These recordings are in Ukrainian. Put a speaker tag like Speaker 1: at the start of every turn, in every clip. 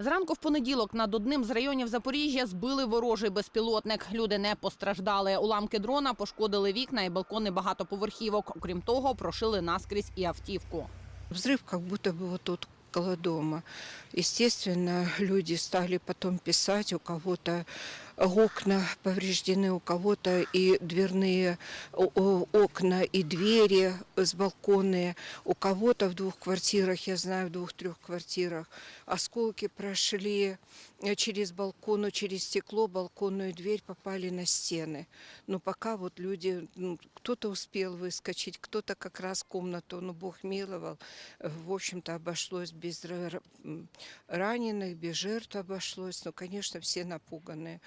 Speaker 1: Зранку в понеділок над одним з районів Запоріжжя збили ворожий безпілотник. Люди не постраждали. Уламки дрона пошкодили вікна і балкони багатоповерхівок. Окрім того, прошили наскрізь і автівку.
Speaker 2: Взрыв как будто бы тут около дома. Естественно, люди стали потом писать, у кого-то окна повреждены, у кого-то и дверные окна, и двери с балконы, у кого-то в двух квартирах, я знаю, в двух-трех квартирах, осколки прошли э, через балкон, через стекло, балконную дверь попали на стены. Но пока вот люди, ну, кто-то успел выскочить, кто-то как раз комнату, ну, Бог миловал, Э, в общем-то, обошлось без раненых, без жертв обошлось. Ну, конечно, все напуганные.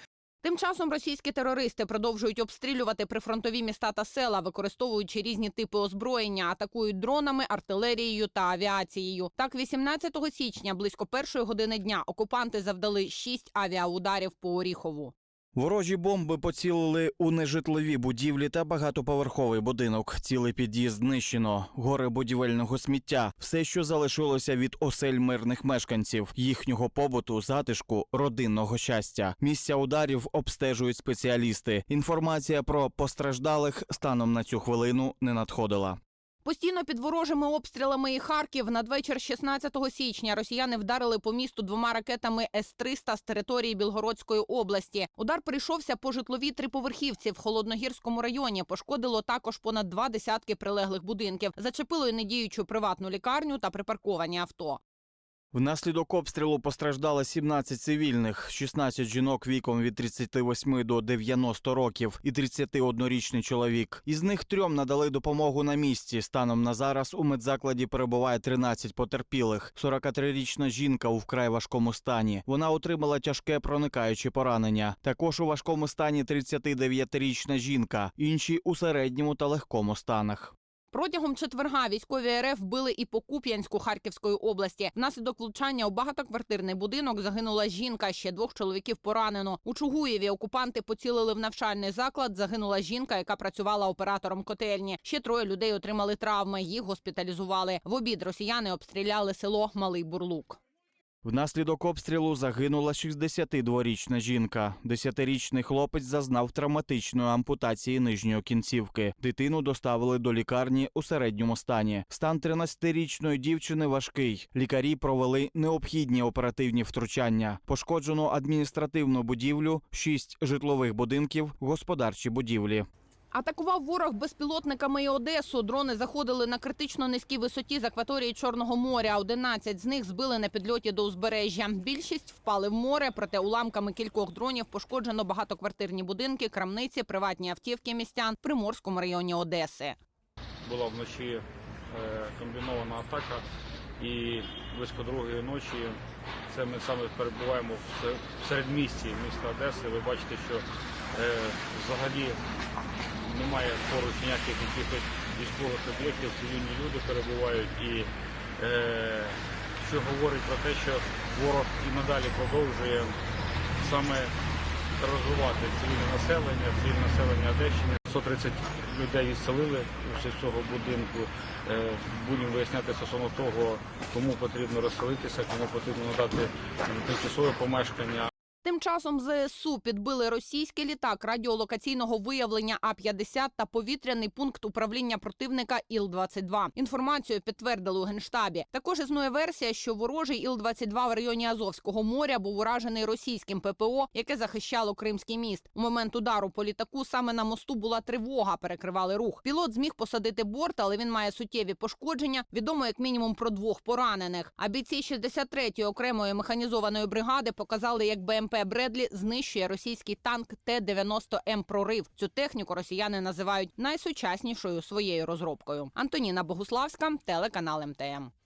Speaker 1: Тим часом російські терористи продовжують обстрілювати прифронтові міста та села, використовуючи різні типи озброєння, атакують дронами, артилерією та авіацією. Так, 18 січня, близько першої години дня, окупанти завдали шість авіаударів по Оріхову.
Speaker 3: Ворожі бомби поцілили у нежитлові будівлі та багатоповерховий будинок. Цілий під'їзд знищено, гори будівельного сміття, все, що залишилося від осель мирних мешканців, їхнього побуту, затишку, родинного щастя. Місця ударів обстежують спеціалісти. Інформація про постраждалих станом на цю хвилину не надходила.
Speaker 1: Постійно під ворожими обстрілами і Харків надвечір 16 січня росіяни вдарили по місту двома ракетами С-300 з території Білгородської області. Удар прийшовся по житловій триповерхівці в Холодногірському районі. Пошкодило також понад два десятки прилеглих будинків. Зачепило й недіючу приватну лікарню та припарковані авто.
Speaker 3: Внаслідок обстрілу постраждало 17 цивільних, 16 жінок віком від 38 до 90 років і 31-річний чоловік. Із них трьом надали допомогу на місці. Станом на зараз у медзакладі перебуває 13 потерпілих. 43-річна жінка у вкрай важкому стані. Вона отримала тяжке проникаюче поранення. Також у важкому стані 39-річна жінка. Інші у середньому та легкому станах.
Speaker 1: Протягом четверга військові РФ били і по Куп'янську Харківської області. Внаслідок влучання у багатоквартирний будинок загинула жінка. Ще двох чоловіків поранено. У Чугуєві окупанти поцілили в навчальний заклад. Загинула жінка, яка працювала оператором котельні. Ще троє людей отримали травми. Їх госпіталізували. В обід росіяни обстріляли село Малий Бурлук.
Speaker 3: Внаслідок обстрілу загинула 62-річна жінка. Десятирічний хлопець зазнав травматичної ампутації нижньої кінцівки. Дитину доставили до лікарні у середньому стані. Стан 13-річної дівчини важкий. Лікарі провели необхідні оперативні втручання. Пошкоджено адміністративну будівлю, шість житлових будинків, господарчі будівлі.
Speaker 1: Атакував ворог безпілотниками і Одесу. Дрони заходили на критично низькій висоті з акваторії Чорного моря. 11 з них збили на підльоті до узбережжя. Більшість впали в море, проте уламками кількох дронів пошкоджено багатоквартирні будинки, крамниці, приватні автівки містян в Приморському районі Одеси.
Speaker 4: була вночі е, комбінована атака, і близько другої ночі це ми саме перебуваємо в середмісті міста Одеси. Ви бачите, що е, взагалі немає поруч ніяких якихось військових об'єктів, цивільні люди перебувають і е, що говорить про те, що ворог і надалі продовжує саме тероризувати цивільне населення, цивільне населення Одещини. 130 людей відселили з цього будинку. Е, Будемо виясняти стосовно того, кому потрібно розселитися, кому потрібно надати тимчасове помешкання.
Speaker 1: Тим часом ЗСУ підбили російський літак радіолокаційного виявлення А-50 та повітряний пункт управління противника Іл-22. Інформацію підтвердили у генштабі. Також існує версія, що ворожий Іл-22 в районі Азовського моря був уражений російським ППО, яке захищало Кримський міст. У момент удару по літаку саме на мосту була тривога, перекривали рух. Пілот зміг посадити борт, але він має суттєві пошкодження. Відомо як мінімум про двох поранених. А бійці 63-ї окремої механізованої бригади показали, як Бредлі знищує російський танк Т-90М прорив. Цю техніку росіяни називають найсучаснішою своєю розробкою. Антоніна Богуславська, телеканал МТМ.